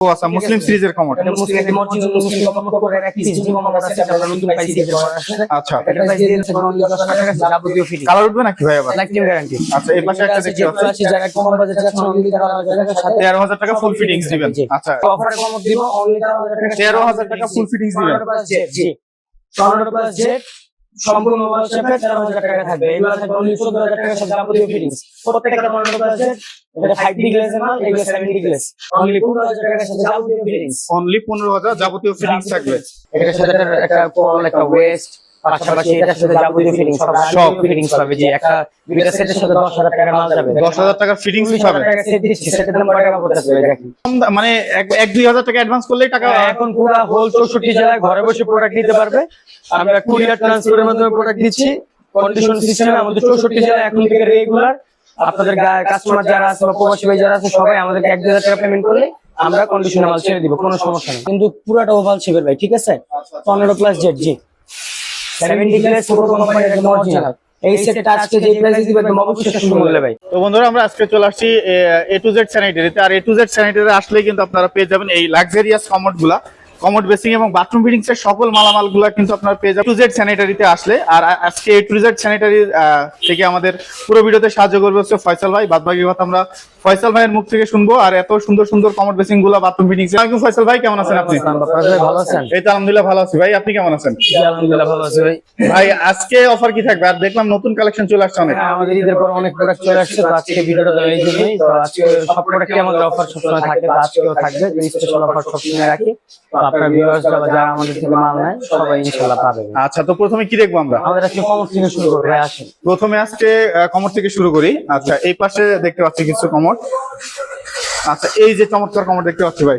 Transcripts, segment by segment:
ও আচ্ছা মুসলিম সিরিজের কমোড আচ্ছা। এটা প্রাইস দিয়ে দিচ্ছি অনলি 10 টাকা যাবতীয় ফ্রি কালার উঠবে নাকি ভাই আবার? লাইফ গ্যারান্টি আচ্ছা এই পাশে একটা দেখতে পাচ্ছি যারা কম বাজেট যাচ্ছে অনলি 13000 তেরো হাজার টাকা ফুল ফিটিংস দিবেন। আচ্ছা। অফারে কম দিব অনলি 13000 টাকা তেরো হাজার টাকা ফুল ফিটিংস দিবেন। জি। প্লাস সম্পূর্ণ ওয়াল শেপে 13000 টাকা থাকবে। এগুলো থাকবে অনলি 14000 টাকা সাথে যাবতীয় ফিটিংস প্রত্যেকটা টর্নেডো প্লাস এটা 5 ডি গ্লেজ মাল এগুলো 7 ডি গ্লেজ অনলি 15000 টাকা সাথে যাবতীয় ফিটিংস অনলি যাবতীয় ফিটিংস থাকবে। এটার সাথে একটা কল একটা ওয়েস্ট পাশাপাশি এটার সাথে যাবতীয় ফিটিংস সব সব ফিটিংস পাবে যে একটা দুইটা সেটের সাথে 10000 টাকা মাল যাবে। টাকার ফিটিংস সেটের দাম পড়তেছে দা- মানে এক- এক দুই হাজার টাকা অ্যাডভান্স করলেই টাকা এখন পুরো হোল জেলায় ঘরে বসে প্রোডাক্ট নিতে পারবে। আমরা কুরিয়ার ট্রান্সফারের মাধ্যমে প্রোডাক্ট দিচ্ছি। কন্ডিশন সিস্টেমে আমাদের চৌষট্টি জেলায় এখন থেকে রেগুলার আপনাদের কাস্টমার যারা আছে বা প্রবাসী ভাই যারা আছে সবাই আমাদেরকে এক হাজার টাকা পেমেন্ট করলে আমরা কন্ডিশনে মাল ছেড়ে দিব কোনো সমস্যা নেই। কিন্তু পুরাটা ওভাল শেপের ভাই ঠিক আছে? পনেরো প্লাস জেড জি। আমরা আজকে চলে আসছি, এ টু জেড আর জেড আসলে কিন্তু আপনারা পেয়ে যাবেন এই লাক্সারিয়াস কমোডগুলা কমোড বেসিং এবং বাথরুম ফিটিংস এর সকল মালামালগুলা কিন্তু আপনার পেয়ে যাবেন। টু জেড স্যানিটারিতে আসলে। আর আজকে এই টু জেড স্যানিটারি থেকে আমাদের পুরো ভিডিওতে সাহায্য করবে হচ্ছে ফয়সাল ভাই। বাদ বাকি কথা আমরা ফয়সাল ভাইয়ের মুখ থেকে শুনব। আর এত সুন্দর সুন্দর কমোড বেসিংগুলা বাথরুম ফিটিংস ফয়সাল ভাই কেমন আছেন আপনি? ভালো আছেন? এই তো আলহামদুলিল্লাহ ভালো আছি। ভাই আপনি কেমন আছেন? আলহামদুলিল্লাহ ভালো আছি ভাই। ভাই আজকে অফার কি থাকবে? আর দেখলাম নতুন কালেকশন চলে আসছে অনেক। হ্যাঁ, আমাদের ঈদের পর অনেক প্রোডাক্ট চলে আসছে তো আজকে ভিডিওটা এই জন্যই। তো আজকে সব প্রোডাক্টে আমাদের অফার সবসময় থাকে তো আজকেও থাকবে। স্পেশাল অফার সবসময় রাখি। আপনার ভিউয়ার্স যারা আমাদের থেকে মাল নেয় সবাই ইনশাআল্লাহ পাবে। আচ্ছা তো প্রথমে কি দেখব আমরা? আমাদের আজকে কমর থেকে শুরু করব ভাই আসেন। প্রথমে আজকে কমর থেকে শুরু করি। আচ্ছা এই পাশে দেখতে পাচ্ছি কিছু কমর আচ্ছা এই যে চমৎকার কমর দেখতে পাচ্ছি ভাই।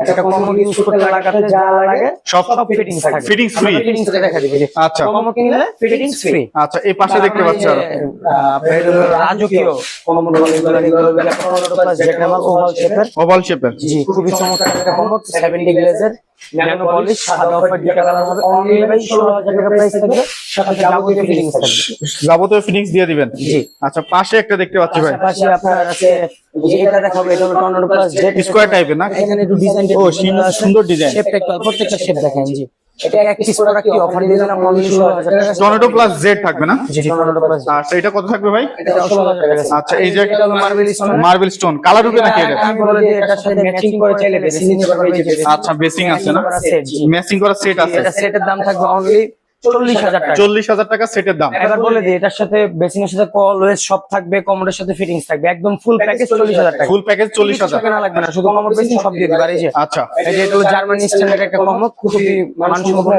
একটা কমন ইউজ করতে লাগাতে যা লাগে সব সব ফিটিং থাকে। ফিটিং ফ্রি ফিটিং ফিটিংস দেখা দিবে আচ্ছা। কমন কিনলে ফিটিং ফ্রি আচ্ছা এই পাশে দেখতে পাচ্ছি। আরও রাজকীয় কমন প্লাস যেটা আমার ওভাল শেপের ওভাল শেপের জি খুবই চমৎকার। একটা কমন 70 গ্লেজের ন্যানো পলিশ সাদা অফার দুটা কালার হবে অনলি ভাই 16000 টাকা প্রাইস থাকবে সাথে যাবতীয় ফিটিংস থাকবে। যাবতীয় ফিটিংস দিয়ে দিবেন? জি। আচ্ছা পাশে একটা দেখতে পাচ্ছি ভাই। পাশাপাশি আপনার আছে এটা দেখাবো এটা হলো টর্নেডো প্লাস জেট স্কোয়ার টাইপের না? এখানে একটু ডিজাইন ও, সুন্দর- শেপটা প্রত্যেকটা শেপ দেখেন জি। এটা এক পিস প্রোডাক্ট কি অফার দিয়ে দিলাম অনলি 16000 টাকা? টর্নেডো প্লাস জেড থাকবে না? জি টর্নেডো প্লাস আচ্ছা এটা কত থাকবে ভাই? এটা 16000 টাকা আচ্ছা এই যে marble stone marble stone colour উঠবে নাকি এটা? আমি বলে দিই এটার সাথে ম্যাচিং করে চাইলে বেশি। নিতে পারবে এই যে আচ্ছা বেসিং আছে না? ম্যাচিং করা সেট আছে। এটা সেটের দাম থাকবে অনলি 40000 টাকা চল্লিশ হাজার টাকা। সেটের দাম। এবার বলে দিই এটার সাথে বেসিং এর সাথে কল ওয়েস সব থাকবে কমোডের সাথে ফিটিংস থাকবে একদম ফুল প্যাকেজ 40000 টাকা। ফুল প্যাকেজ চল্লিশ হাজার। টাকা লাগবে না শুধু কমোড বেসিং সব দিয়ে দিবে। এই যে আচ্ছা। এটা হলো জার্মানি স্ট্যান্ডার্ড একটা কমোড খুবই মানসম্পন্ন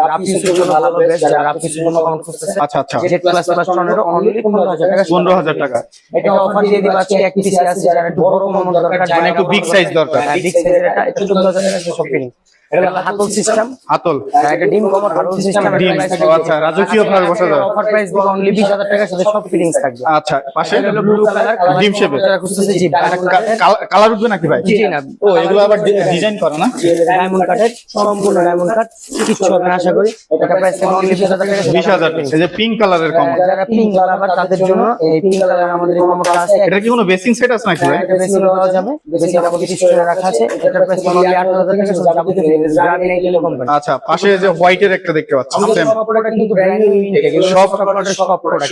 রাফ ইউজের ভালো বেস্ট যারা রাফ ইউজের কমোড করতেছে আচ্ছা আচ্ছা। Z plus plus Tornado only 15000 টাকা। পনেরো হাজার টাকা। এটা অফার দিয়ে দিবা আজকে এক পিস আছে যারা একটু বড় কমোড দরকার মানে একটু big size দরকার। বিগ সাইজের এটা 14000 টাকা সব ফিটিং এটা হলো হাতল সিস্টেম হাতল। একটা ডিম কমোড হাতল সিস্টেম ডিম। আচ্ছা রাজকীয় ভাবে বসা যায়। অফার প্রাইস দিব অনলি 20000 টাকার সাথে সব ফিটিংস থাকবে। আচ্ছা পাশে ব্লু কালার ডিম shape এর। খুঁজতেছে জি কালার উঠবে নাকি ভাই? জি না। ও এগুলো আবার ডিজাইন করা না? ডায়মন্ড কাটের সম্পূর্ণ ডায়মন্ড কাট কিছু হবে আশা করি এটা প্রাইস থাকবে অনলি 20000 টাকা বিশ হাজার এই যে পিঙ্ক কালারের কমন যারা পিঙ্ক লাভার তাদের জন্য এই পিঙ্ক কালার আমাদের এই কমোডটা আছে এটা কি কোনো বেসিং সেট আছে নাকি ভাই? এটা বেশি দেওয়া যাবে। বেশি যাবতীয় কিছু রাখা আছে। এটার প্রাইস অনলি 8000 টাকা আচ্ছা পাশে যে হোয়াইটের একটা দেখতে পাচ্ছি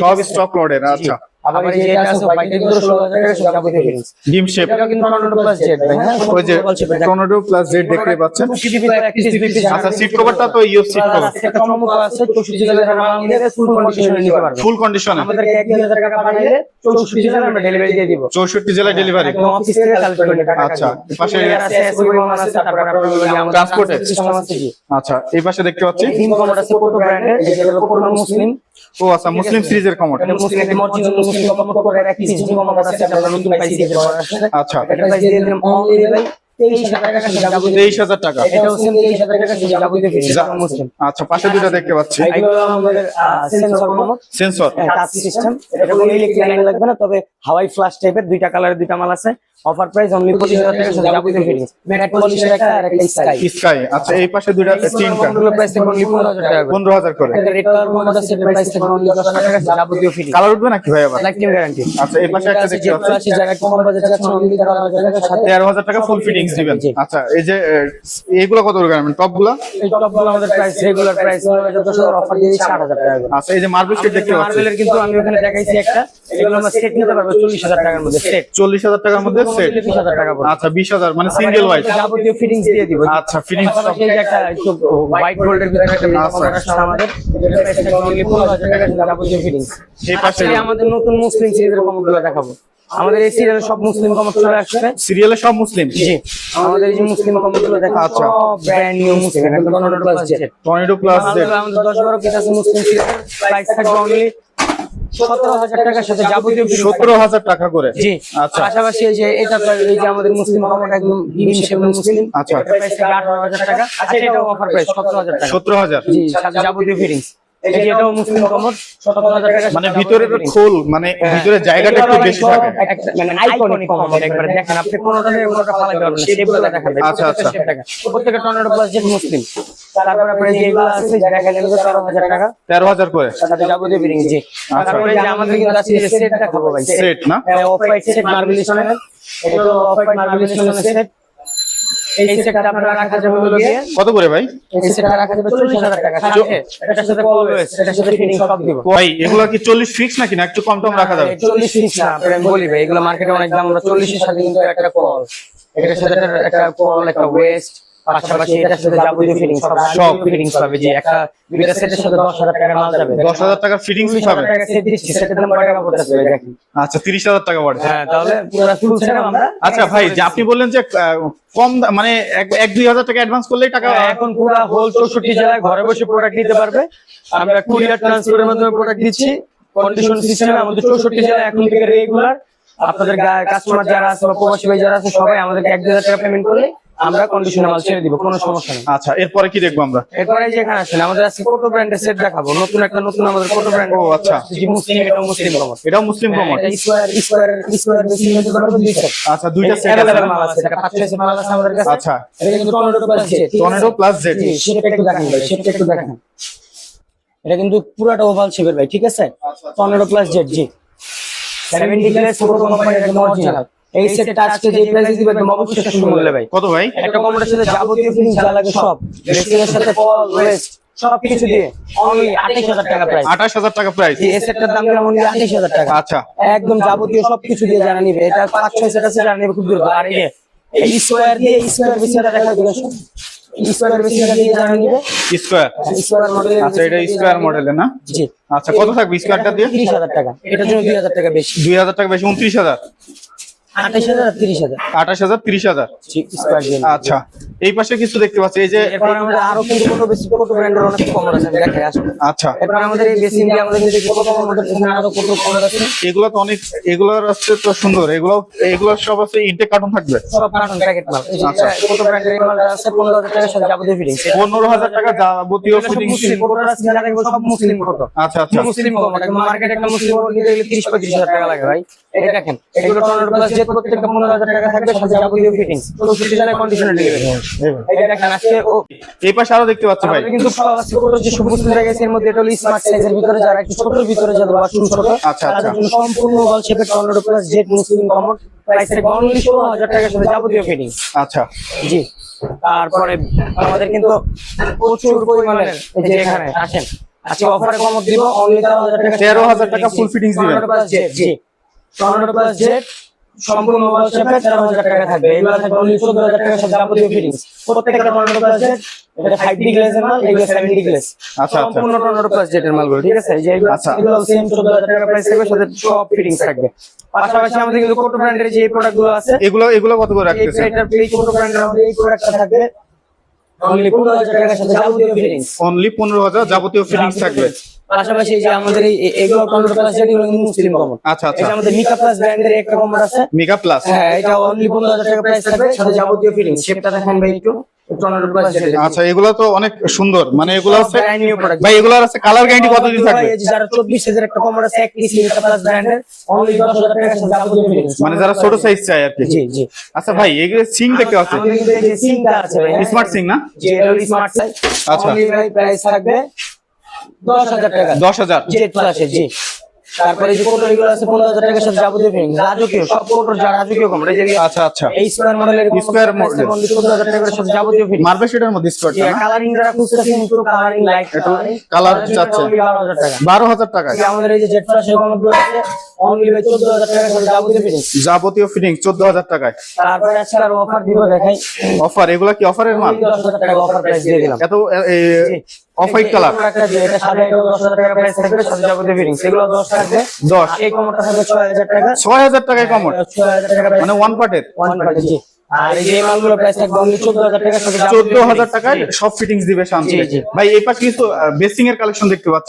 সব স্টক লোডের আচ্ছা। আবার এই যে আছে হোয়াইটের ভিতরে 16000 টাকা সব যাবতীয় ফিটিংস ডিম শেপ এটা কিন্তু টর্নেডো প্লাস জেড ভাই হ্যাঁ ওই যে টর্নেডো প্লাস জেড দেখতে পাচ্ছেন? আচ্ছা সিট কভারটা তো ইউএস সিট কভার একটা চমক আছে 64 জেলার নিলে ফুল কন্ডিশনে নিতে পারবে। ফুল কন্ডিশনে আমাদেরকে 1000 টাকা পাঠাইলে 64 আমরা ডেলিভারি দিয়ে দিব। চৌষট্টি জেলায় ডেলিভারি একদম অফিস থেকে কালেক্ট টাকা আচ্ছা, পাশে আছে এসবি আছে তারপর আপনার Transport সিস্টেম আছে আচ্ছা এই পাশে দেখতে পাচ্ছি। তিন আছে কত ব্র্যান্ডের যেটা হলো মুসলিম ও আচ্ছা মুসলিম সিরিজের কমোড। আচ্ছা। তেইশ হাজার টাকা যা- আচ্ছা পাশে দুটো দেখতে পাচ্ছি। Sensor commode sensor touch system এটা কোনো ইলেকট্রিক লাইন লাগবে না তবে হাওয়াই ফ্লাশ টাইপের দুইটা কালারের দুইটা মাল আছে। অফার প্রাইস অনলি পঁচিশ হাজার টাকা সাথে যাবতীয় ফিটিংস ম্যাট পলিশের একটা আর একটা স্কাই স্কাই আচ্ছা এই পাশে দুইটা তিনটা। কোনগুলো প্রাইস থেকে অনলি পনেরো হাজার টাকা। করে পনেরো হাজার করে। একটা রেড কালার কমোড আছে এটার প্রাইস থেকে অনলি দশ হাজার টাকা যাবতীয় ফিটিংস কালার উঠবে নাকি ভাই আবার? লাইফ গ্যারান্টি আচ্ছা এই পাশে একটা দেখতে পাচ্ছি। আছে কম বাজেট যাচ্ছে অনলি তেরো হাজার টাকা সাথে ফুল দিবেন আচ্ছা এই যে এইগুলো কত করে গার্মেন্ট টপগুলা এই টপগুলো আমাদের প্রাইস রেগুলার প্রাইস দশ হাজার অফার দিয়ে দিচ্ছি আট হাজার টাকা আচ্ছা এই যে মার্বেল সেট দেখতে পাচ্ছি। মার্বেলের কিন্তু আমি ওখানে দেখাইছি একটা এগুলো আমরা সেট নিতে পারব চল্লিশ হাজার টাকার মধ্যে সেট চল্লিশ হাজার টাকার মধ্যে সেট বিশ হাজার টাকা পড়বে আচ্ছা বিশ হাজার মানে সিঙ্গেল ওয়াইট যাবতীয় ফিটিংস দিয়ে দিব। আচ্ছা ফিটিংস যে একটা হোয়াইট গোল্ডের ভিতরে একটা আচ্ছা। আমাদের। থাকবে 15,000 টাকা যাবতীয় ফিটিংস এই পাশে আমাদের নতুন মুসলিম সিরিজের কমোডগুলো দেখাবো। আমাদের এই সিরিয়ালে সব মুসলিম কমোড চলে আসছে। সিরিয়ালে সব মুসলিম? জি। আমাদের এই যে মুসলিম কমোডগুলো দেখাবো আচ্ছা। ব্র্যান্ড নিউ মুসলিম একদম 100 plus jet Tornado plus Z আমাদের 10 12 পিস আছে মুসলিম সিরিজের প্রাইস থাকবে অনলি 17000 টাকার সাথে যাবতীয় সতেরো হাজার টাকা করে? জি। আচ্ছা। পাশাপাশি এই যে এটা এই যে আমাদের মুসলিম একদম আচ্ছা। প্রাইস থাকবে 18000 টাকা। আচ্ছা এটাও অফার প্রাইস 17000 টাকা। সতেরো হাজার? জি সাথে যাবতীয় ফিটিংস এই যে এটাও মুসলিম কমোড 17000 টাকা মানে ভিতরে খোল মানে ভিতরে জায়গাটা একটু বেশি থাকে। মানে আইকনিক কমোড একবারে দেখেন আপনি কোনটা থেকে কোনটা ফালাতে পারবেন না শেপগুলো দেখেন আচ্ছা, আচ্ছা। প্রত্যেকটা টর্নেডো প্লাস জেট মুসলিম। তারপরে আপনার যে আছে দেখাইলেন যে 13000 টাকা। তেরো হাজার করে? সাথে যাবতীয় ফিটিংস জি। তারপরে যে আমাদের কিন্তু আছে সেট দেখাবো ভাই সেট না? অফ হোয়াইট সেট মার্বেল স্টোনের এটা অফ হোয়াইট মার্বেল স্টোনের সেট এই সেটটা আপনারা রাখা যাবে হলো গিয়ে কত করে ভাই এই সেটটা রাখা যাবে 40000 টাকা। সাথে এটার সাথে অলওয়েজ এটার সাথে ফিটিং সব দিব। ভাই এগুলো কি চল্লিশ ফিক্স নাকি না একটু কম টম রাখা যাবে? চল্লিশ ফিক্স না আপনাকে আমি বলি ভাই এগুলো মার্কেটে অনেক দাম আমরা চল্লিশের সাথে কিন্তু একটা কল এটার সাথে একটা কল একটা ওয়েস্ট পাশাপাশি এটার সাথে যাবতীয় ফিটিং সব সব। ফিটিংস পাবে যে একটা দুইটা সেটের সাথে দশ হাজার টাকার মাল যাবে। দশ হাজার টাকার ফিটিংস পাবে। সেট দিচ্ছি সেটের দাম কয় টাকা পড়তেছে? আচ্ছা টাকা পড়ে হ্যাঁ তাহলে পুরো ফুল সেট আমরা আচ্ছা ভাই যে আপনি বললেন যে কম মানে এক- এক দুই হাজার টাকা অ্যাডভান্স করলেই টাকা হ্যাঁ, এখন পুরো হোল চৌষট্টি জেলায় ঘরে বসে প্রোডাক্ট নিতে পারবে। আমরা কুরিয়ার ট্রান্সফারের মাধ্যমে প্রোডাক্ট দিচ্ছি। কন্ডিশন সিস্টেমে আমাদের চৌষট্টি জেলায় এখন থেকে রেগুলার আপনাদের কাস্টমার যারা আছে বা প্রবাসী ভাই যারা আছে সবাই আমাদেরকে এক দুই হাজার টাকা পেমেন্ট করলে আমরা কন্ডিশনে মাল ছেড়ে দিব কোনো সমস্যা নেই। আচ্ছা এরপরে কি দেখব আমরা? এরপরে যে এখানে আসেন আমাদের আজকে কোটো ব্র্যান্ডের সেট দেখাবো। নতুন একটা নতুন আমাদের কোটো ব্র্যান্ড ও, আচ্ছা। জি মুসলিম এটা মুসলিম কমর এটাও মুসলিম কমন স্কোয়ার স্কোয়ার স্কোয়ার বেশি নিতে পারব দুই সেট আচ্ছা দুইটা সেট অ্যাভেলেবল মাল আছে এটা পাঁচ ছয় set মাল আছে আমাদের কাছে। আচ্ছা। এটা কিন্তু Tornado plus jet Tornado plus Z জি, শেপটা একটু দেখেন ভাই শেপটা একটু দেখেন। এটা কিন্তু পুরোটা ওভাল শেপের ভাই ঠিক আছে? টর্নেডো প্লাস জেড জি। সেভেন্টি গ্লাস পুরো কোম্পানির একদম অরিজিনাল এই সেটটা আজকে যে প্রাইসে অবশ্যই সুন্দর মূল্যে ভাই কত ভাই? একটা কমোডের সাথে যাবতীয় যা লাগে সব। এর সাথে পল সবকিছু দিয়ে। টাকা দাম কেমন 28000 টাকা? আচ্ছা। একদম যাবতীয় সবকিছু দিয়ে জানা নিবে এটা জানা নিবে খুব মডেল না? আচ্ছা কত থাকবে দিয়ে? 30000 টাকা। এটার জন্য 2000 টাকা বেশি। 2000 টাকা আঠাশ হাজার তিরিশ হাজার। জি স্কোয়ার জন্য আচ্ছা এই পাশে কিছু দেখতে পাচ্ছি এই যে আরও কিন্তু কত বেশি কত ব্র্যান্ডের অনেক কমর আছে দেখাই আসব। আচ্ছা। এরপর আমাদের এই বেসিন দিয়ে আমাদের কিন্তু কত কমর এখানে আরও কত কমর আছে। এগুলো তো অনেক এগুলোর আছে তো সুন্দর এগুলো এগুলো সব আছে ইনটেক কার্টুন থাকবে? সব কার্টন প্যাকেট মাল। আচ্ছা। কত ব্র্যান্ডের এই আছে পনেরো হাজার টাকার যাবতীয় ফিটিংস পনেরো টাকা যাবতীয় ফিটিং মুসলিম কতটা আছে সব মুসলিম কত আচ্ছা আচ্ছা। মুসলিম কমর মার্কেটে একটা মুসলিম কমর নিতে গেলে তিরিশ পঁয়ত্রিশ হাজার টাকা লাগে ভাই দেখেন এগুলো টর্নেডো প্লাস যে প্রত্যেকটা পনেরো হাজার টাকা থাকবে সাথে যাবতীয় ফিটিংস চৌষট্টি জেলায় কন্ডিশনার ডেলিভারি এটা দেখেন আজকে এই পাশে আরও দেখতে পাচ্ছি ভাই। কিন্তু ছোট যে সবুজ গেছে এর মধ্যে এটা হলো স্মার্ট সাইজের ভিতরে যারা একটু ছোটর ভিতরে যাদের বাথরুম ছোট আচ্ছা, আচ্ছা। সম্পূর্ণ ওভাল শেপের টর্নেডো প্লাস জেট মুসলিম প্রাইস থেকে টাকার সাথে যাবতীয় ফিটিংস আচ্ছা। জি। তারপরে আমাদের কিন্তু প্রচুর পরিমাণের এই যে এখানে আসেন। আজকে অফারে কমত দিব অনলি টাকা। তেরো হাজার টাকা ফুল ফিটিংস দিবেন। জি। টর্নেডো প্লাস জেট সম্পূর্ণ ওভাল শেপে তেরো হাজার টাকা থাকবে। এগুলো থাকবে অনলি চোদ্দ হাজার টাকার সাথে যাবতীয় ফিটিংস প্রত্যেকটা টর্নেডো প্লাস জেট এটা ফাইভ ডি গ্লেসের মাল এগুলো সেভেন ডি গ্লেস আচ্ছা, আচ্ছা। সম্পূর্ণ টর্নেডো প্লাস জেটের মালগুলো ঠিক আছে? যে এগুলো আচ্ছা। সেম চোদ্দ হাজার টাকা প্রাইস থাকবে সাথে সব ফিটিংস থাকবে। পাশাপাশি আমাদের কিন্তু কোটো ব্র্যান্ডের যে প্রোডাক্টগুলো আছে এগুলো এগুলো কত করে এই কোটো ব্র্যান্ডের আমাদের এই প্রোডাক্টটা থাকবে অনলি পনেরো হাজার টাকার সাথে যাবতীয় ফিটিংস অনলি পনেরো হাজার যাবতীয় ফিটিংস থাকবে। পাশাপাশি যে আমাদের এই এগুলো পনেরো প্লাস এগুলো কিন্তু মুসলিম আচ্ছা আচ্ছা। এটা আমাদের মিকা প্লাস ব্র্যান্ডের একটা আছে। মেগা প্লাস হ্যাঁ এটা অনলি পনেরো হাজার টাকা প্রাইস থাকবে সাথে যাবতীয় ফিটিং শেপটা দেখেন ভাই একটু আচ্ছা এগুলো তো অনেক সুন্দর। মানে এগুলো হচ্ছে ভাই এগুলোর আছে কালার গ্যারান্টি থাকবে? যারা চব্বিশ হাজার একটা কমন আছে এক পিস মিকা প্লাস ব্র্যান্ডের অনলি দশ হাজার টাকা সাথে যাবতীয় ফিটিং মানে যারা ছোট সাইজ চায় আর কি। জি জি। আচ্ছা ভাই এগুলো সিং দেখতে পাচ্ছি। আমাদের কিন্তু এই সিংটা আছে ভাই স্মার্ট সিং না? যে এটা স্মার্ট সাইজ আচ্ছা। অনলি ভাই প্রাইস থাকবে দশ হাজার টাকা। দশ হাজার। জেড প্লাসে জি তারপরে যে কোটো এগুলো আছে পনেরো হাজার টাকার সাথে যাবতীয় ফিটিং রাজকীয় সব কোটোর যা রাজকীয় কম আচ্ছা আচ্ছা। এই স্কোয়ার মডেলের Square model। চোদ্দ হাজার টাকার সাথে যাবতীয় ফিটিং মার্বে সেটার মধ্যে স্কোয়ারটা না? কালারিং যারা খুঁজতেছেন একটু কালারিং লাইট colour চাচ্ছে। বারো হাজার টাকা। বারো হাজার টাকায়। আমাদের এই যে এরকম আছে অনলি ভাই যাবতীয় ফিটিং যাবতীয় ফিটিং চোদ্দ হাজার টাকায়। তারপরে আজকে আর অফার দিব দেখাই। অফার এগুলা কি অফারের মাল? টাকা অফার প্রাইস দিয়ে দিলাম। এত অফ হোয়াইট কালার একটা যে এটা সাড়ে এগারো দশ হাজার টাকা প্রাইস থাকবে সাথে যাবতীয় ফিটিং সেগুলো দশ থাকবে দশ। এই থাকবে টাকা। টাকায় কমন ছয় হাজার টাকা মানে ওয়ান পার্টের ওয়ান পার্টি জি। আর এই মালগুলো প্রাইস থাকবে অনলি চোদ্দ হাজার সাথে যাবতীয় চোদ্দ হাজার fitting। টাকায় সব ফিটিংস দিবে শান্তি। ভাই এই পাশে কিছু বেসিং এর কালেকশন দেখতে পাচ্ছি।